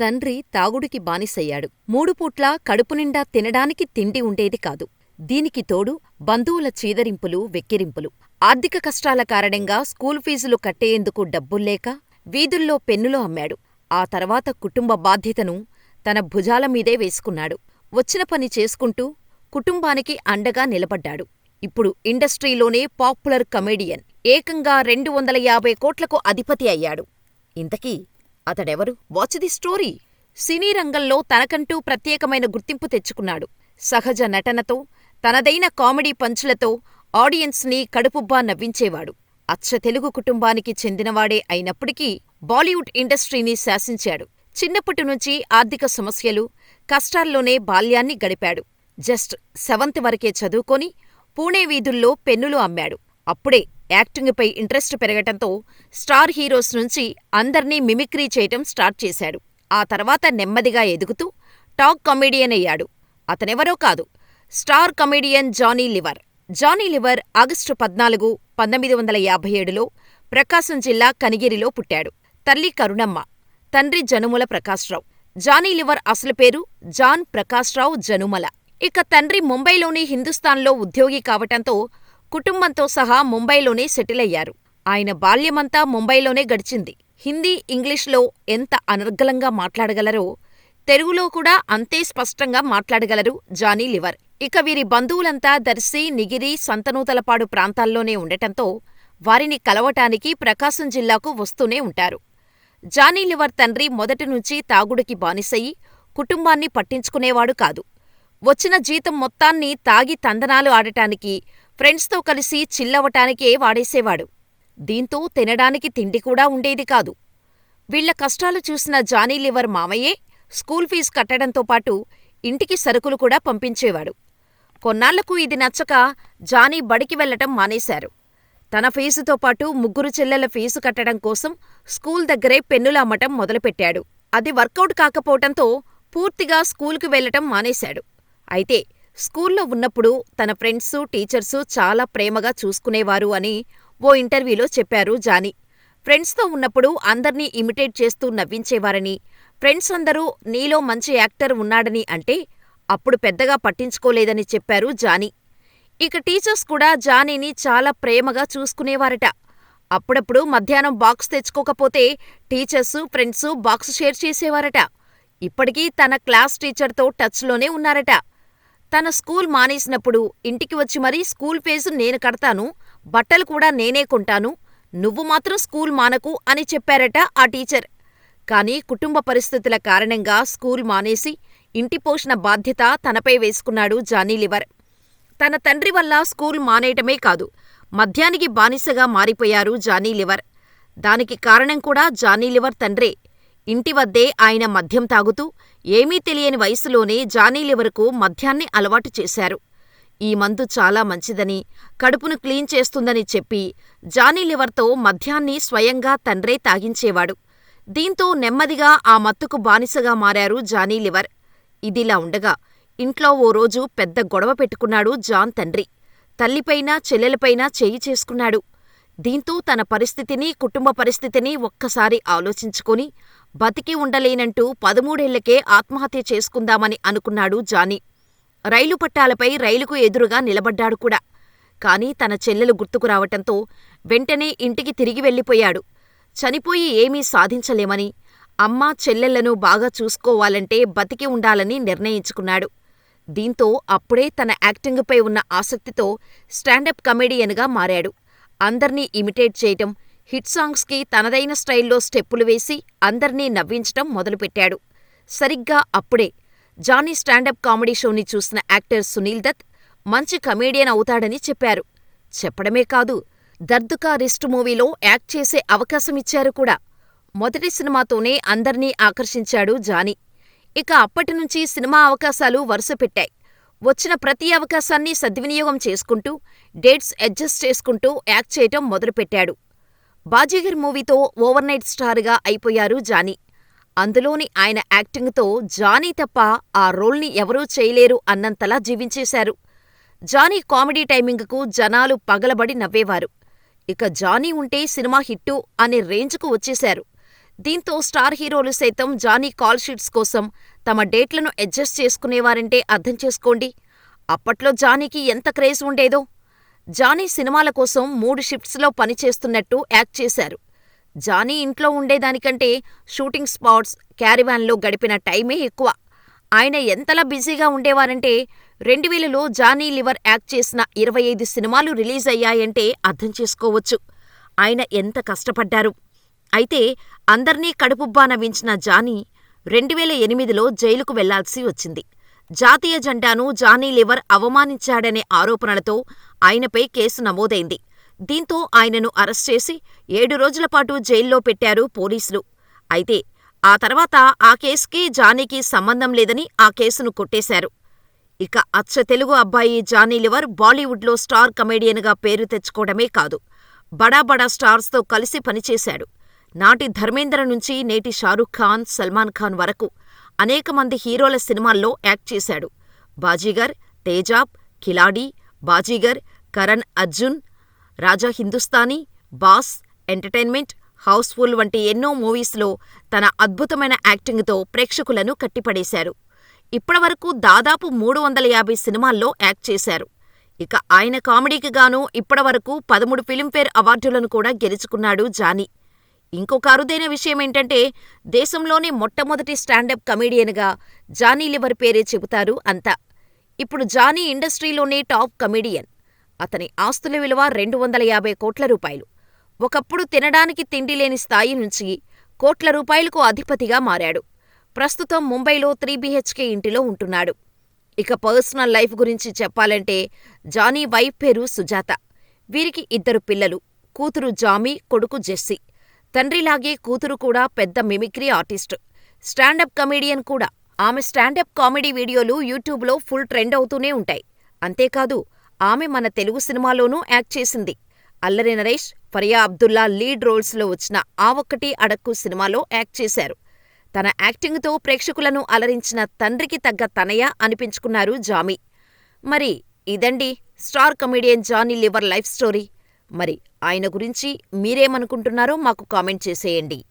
తండ్రి తాగుడికి బానిసయ్యాడు. మూడు పూట్లా కడుపునిండా తినడానికి తిండి ఉండేది కాదు. దీనికి తోడు బంధువుల చీదరింపులు, వెక్కిరింపులు. ఆర్థిక కష్టాల కారణంగా స్కూల్ ఫీజులు కట్టేందుకు డబ్బుల్లేక వీధుల్లో పెన్నులు అమ్మాడు. ఆ తర్వాత కుటుంబ బాధ్యతను తన భుజాలమీదే వేసుకున్నాడు. వచ్చిన పని చేసుకుంటూ కుటుంబానికి అండగా నిలబడ్డాడు. ఇప్పుడు ఇండస్ట్రీలోనే పాపులర్ కమెడియన్. ఏకంగా రెండు వందల యాభై కోట్లకు అధిపతి అయ్యాడు. ఇంతకీ అతడెవరు? Watch the story. సినీ రంగంలో తనకంటూ ప్రత్యేకమైన గుర్తింపు తెచ్చుకున్నాడు. సహజ నటనతో, తనదైన కామెడీ పంచులతో ఆడియన్స్ని కడుపుబ్బా నవ్వించేవాడు. అచ్చ తెలుగు కుటుంబానికి చెందినవాడే అయినప్పటికీ బాలీవుడ్ ఇండస్ట్రీని శాసించాడు. చిన్నప్పటి నుంచి ఆర్థిక సమస్యలు, కష్టాల్లోనే బాల్యాన్ని గడిపాడు. జస్ట్ సెవెంత్ వరకే చదువుకొని పూణే వీధుల్లో పెన్నులు అమ్మాడు. అప్పుడే యాక్టింగుపై ఇంట్రెస్ట్ పెరగటంతో స్టార్ హీరోస్ నుంచి అందర్నీ మిమిక్రీ చేయటం స్టార్ట్ చేశాడు. ఆ తర్వాత నెమ్మదిగా ఎదుగుతూ టాక్ కమెడియన్ అయ్యాడు. అతనెవరో కాదు, star comedian Johnny Lever. Johnny Lever August పద్నాలుగు, పంతొమ్మిది వందల యాభై ఏడులో ప్రకాశం జిల్లా కనిగిరిలో పుట్టాడు. తల్లి కరుణమ్మ, తండ్రి జనుమల ప్రకాశ్రావు. జానీ లివర్ అసలు పేరు జాన్ ప్రకాశ్రావు జనుమల. ఇక తండ్రి ముంబైలోని హిందుస్థాన్లో ఉద్యోగి కావటంతో కుటుంబంతో సహా ముంబైలోనే సెటిలయ్యారు. ఆయన బాల్యమంతా ముంబైలోనే గడిచింది. హిందీ, ఇంగ్లీష్లో ఎంత అనర్గళంగా మాట్లాడగలరో తెలుగులో కూడా అంతే స్పష్టంగా మాట్లాడగలరు జానీ లివర్. ఇక వీరి బంధువులంతా దర్శి, నిగిరి, సంతనూతలపాడు ప్రాంతాల్లోనే ఉండటంతో వారిని కలవటానికి ప్రకాశం జిల్లాకు వస్తూనే ఉంటారు. జానీ లివర్ తండ్రి మొదటినుంచీ తాగుడుకి బానిసయి కుటుంబాన్ని పట్టించుకునేవాడు కాదు. వచ్చిన జీతం మొత్తాన్ని తాగి తందనాలు ఆడటానికి, ఫ్రెండ్స్తో కలిసి చిల్లవటానికే వాడేసేవాడు. దీంతో తినడానికి తిండి కూడా ఉండేది కాదు. వీళ్ళ కష్టాలు చూసిన జానీ లివర్ మామయ్యే స్కూల్ ఫీజు కట్టడంతో పాటు ఇంటికి సరుకులు కూడా పంపించేవాడు. కొన్నాళ్ళకు ఇది నచ్చక జానీ బడికి వెళ్ళటం మానేశారు. తన ఫీజుతో పాటు ముగ్గురు చెల్లెల ఫీజు కట్టడం కోసం స్కూల్ దగ్గరే పెన్నులు అమ్మటం మొదలుపెట్టాడు. అది వర్కౌట్ కాకపోవటంతో పూర్తిగా స్కూలుకు వెళ్ళటం మానేశాడు. అయితే స్కూల్లో ఉన్నప్పుడు తన ఫ్రెండ్స్ టీచర్సు చాలా ప్రేమగా చూసుకునేవారు అని ఓ ఇంటర్వ్యూలో చెప్పారు జానీ. ఫ్రెండ్స్తో ఉన్నప్పుడు అందర్నీ ఇమిటేట్ చేస్తూ నవ్వించేవారని, ఫ్రెండ్స్ అందరూ నీలో మంచి యాక్టర్ ఉన్నాడని అంటే అప్పుడు పెద్దగా పట్టించుకోలేదని చెప్పారు జానీ. ఇక టీచర్స్ కూడా జానీని చాలా ప్రేమగా చూసుకునేవారట. అప్పుడప్పుడు మధ్యాహ్నం బాక్స్ తెచ్చుకోకపోతే టీచర్సు, ఫ్రెండ్స్ బాక్స్ షేర్ చేసేవారట. ఇప్పటికీ తన క్లాస్ టీచర్తో టచ్లోనే ఉన్నారట. తన స్కూల్ మానేసినప్పుడు ఇంటికి వచ్చి మరీ స్కూల్ ఫీజు నేను కడతాను, బట్టలు కూడా నేనే కొంటాను, నువ్వు మాత్రం స్కూల్ మానకు అని చెప్పారట ఆ టీచర్. కానీ కుటుంబ పరిస్థితుల కారణంగా స్కూల్ మానేసి ఇంటి పోషణ బాధ్యత తనపై వేసుకున్నాడు జానీ లివర్. తన తండ్రి వల్ల స్కూల్ మానేయటమే కాదు, మద్యానికి బానిసగా మారిపోయారు జానీ లివర్. దానికి కారణం కూడా జానీ లివర్ తండ్రే. ఇంటి వద్దే ఆయన మద్యం తాగుతూ ఏమీ తెలియని వయసులోనే జానీ లివర్కు మద్యాన్ని అలవాటు చేశారు. ఈ మందు చాలా మంచిదని, కడుపును క్లీన్ చేస్తుందని చెప్పి జానీలివర్తో మద్యాన్ని స్వయంగా తండ్రే తాగించేవాడు. దీంతో నెమ్మదిగా ఆ మత్తుకు బానిసగా మారారు జానీలివర్ ఇదిలా ఉండగా ఇంట్లో ఓ రోజు పెద్ద గొడవ పెట్టుకున్నాడు జాన్ తండ్రి. తల్లిపైనా, చెల్లెలపైనా చేయి చేసుకున్నాడు. దీంతో తన పరిస్థితిని, కుటుంబ పరిస్థితిని ఒక్కసారి ఆలోచించుకొని బతికి ఉండలేనంటూ పదమూడేళ్ళకే ఆత్మహత్య చేసుకుందామని అనుకున్నాడు జానీ. రైలు పట్టాలపై రైలుకు ఎదురుగా నిలబడ్డాడు కూడా. కాని తన చెల్లెలు గుర్తుకు రావటంతో వెంటనే ఇంటికి తిరిగి వెళ్ళిపోయాడు. చనిపోయి ఏమీ సాధించలేమని, అమ్మా, చెల్లెళ్ళను బాగా చూసుకోవాలంటే బతికి ఉండాలని నిర్ణయించుకున్నాడు. దీంతో అప్పుడే తన యాక్టింగుపై ఉన్న ఆసక్తితో స్టాండప్ కమెడియన్గా మారాడు. అందర్నీ ఇమిటేట్ చేయటం, హిట్ సాంగ్స్కి తనదైన స్టైల్లో స్టెప్పులు వేసి అందర్నీ నవ్వించటం మొదలుపెట్టాడు. సరిగ్గా అప్పుడే జానీ స్టాండప్ కామెడీ షోని చూసిన యాక్టర్ సునీల్ దత్ మంచి కమెడియన్ అవుతాడని చెప్పారు. చెప్పడమే కాదు, దర్ద్ కా రిస్ట్ మూవీలో యాక్ట్ చేసే అవకాశమిచ్చారు కూడా. మొదటి సినిమాతోనే అందర్నీ ఆకర్షించాడు జానీ. ఇక అప్పటినుంచి సినిమా అవకాశాలు వరుసపెట్టాయి. వచ్చిన ప్రతి అవకాశాన్ని సద్వినియోగం చేసుకుంటూ, డేట్స్ అడ్జస్ట్ చేసుకుంటూ యాక్ట్ చేయటం మొదలుపెట్టాడు. బాజీగర్ మూవీతో ఓవర్నైట్ స్టార్గా అయిపోయారు జానీ. అందులోని ఆయన యాక్టింగ్తో జానీ తప్ప ఆ రోల్ని ఎవరూ చేయలేరు అన్నంతలా జీవించేశారు. జానీ కామెడీ టైమింగ్కు జనాలు పగలబడి నవ్వేవారు. ఇక జానీ ఉంటే సినిమా హిట్టు అనే రేంజ్కు వచ్చేశారు. దీంతో స్టార్ హీరోలు సైతం జానీ కాల్ షీట్స్ కోసం తమ డేట్లను అడ్జస్ట్ చేసుకునేవారంటే అర్థం చేసుకోండి. అప్పట్లో జానీకి ఎంత క్రేజ్ ఉండేదో. జానీ సినిమాల కోసం మూడు షిఫ్ట్స్లో పనిచేస్తున్నట్టు యాక్ట్ చేశారు. జానీ ఇంట్లో ఉండేదానికంటే షూటింగ్ స్పాట్స్, క్యారివాన్లో గడిపిన టైమే ఎక్కువ. ఆయన ఎంతలా బిజీగా ఉండేవారంటే రెండువేలలో జానీ లివర్ యాక్ట్ చేసిన ఇరవై ఐదు సినిమాలు రిలీజ్ అయ్యాయంటే అర్థం చేసుకోవచ్చు. ఆయన ఎంత కష్టపడ్డారు. అయితే అందర్నీ కడుపుబ్బా నవ్వించిన జానీ రెండువేల ఎనిమిదిలో జైలుకు వెళ్ళాల్సి వచ్చింది. జాతీయ జెండాను జానీ లివర్ అవమానించాడనే ఆరోపణలతో ఆయనపై కేసు నమోదైంది. దీంతో ఆయనను అరెస్ట్ చేసి ఏడు రోజులపాటు జైల్లో పెట్టారు పోలీసులు. అయితే ఆ తర్వాత ఆ కేసుకి జానీకి సంబంధం లేదని ఆ కేసును కొట్టేశారు. ఇక అచ్చ తెలుగు అబ్బాయి జానీ లివర్ బాలీవుడ్లో స్టార్ కమెడియన్గా పేరు తెచ్చుకోవడమే కాదు, బడా బడా స్టార్స్తో కలిసి పనిచేశాడు. నాటి ధర్మేంద్ర నుంచి నేటి షారూఖ్ ఖాన్, సల్మాన్ ఖాన్ వరకు అనేక మంది హీరోల సినిమాల్లో యాక్ట్ చేశాడు. Baazigar, Tezaab, Khiladi, Baazigar, Karan Arjun, Raja Hindustani, Boss, Entertainment, Housefull వంటి ఎన్నో మూవీస్లో తన అద్భుతమైన యాక్టింగ్తో ప్రేక్షకులను కట్టిపడేశారు. ఇప్పటివరకు దాదాపు మూడు వందల యాభై సినిమాల్లో యాక్ట్ చేశారు. ఇక ఆయన కామెడీకి గాను ఇప్పటివరకు పదమూడు ఫిల్మ్ఫేర్ అవార్డులను కూడా గెలుచుకున్నాడు జానీ. ఇంకొక అరుదైన విషయమేంటంటే దేశంలోనే మొట్టమొదటి స్టాండప్ కమెడియన్గా జానీ లివర్ పేరే చెబుతారు అంతా. ఇప్పుడు జానీ ఇండస్ట్రీలోనే టాప్ కమెడియన్. అతని ఆస్తుల విలువ రెండు వందల యాభై కోట్ల రూపాయలు. ఒకప్పుడు తినడానికి తిండి లేని స్థాయి నుంచి కోట్ల రూపాయలకు అధిపతిగా మారాడు. ప్రస్తుతం ముంబైలో త్రీ బీహెచ్కే ఇంటిలో ఉంటున్నాడు. ఇక పర్సనల్ లైఫ్ గురించి చెప్పాలంటే జానీ వైఫ్ పేరు సుజాత. వీరికి ఇద్దరు పిల్లలు. కూతురు జామీ, కొడుకు జెస్సీ. తండ్రిలాగే కూతురు కూడా పెద్ద మిమిక్రీ ఆర్టిస్ట్. స్టాండప్ కమెడియన్ కూడా. ఆమె స్టాండప్ కామెడీ వీడియోలు యూట్యూబ్లో ఫుల్ ట్రెండ్ అవుతూనే ఉంటాయి. అంతేకాదు ఆమె మన తెలుగు సినిమాలోనూ యాక్ట్ చేసింది. అల్లరి నరేష్, ఫరియా అబ్దుల్లా లీడ్ రోల్స్లో వచ్చిన ఆ ఒక్కటి అడక్కు సినిమాలో యాక్ట్ చేశారు. తన యాక్టింగ్తో ప్రేక్షకులను అలరించిన తండ్రికి తగ్గ తనయ అనిపించుకున్నారు జామీ. మరి ఇదండీ star comedian Johnny Lever life story. మరి ఆయన గురించి మీరేమనుకుంటున్నారో మాకు కామెంట్ చేసేయండి.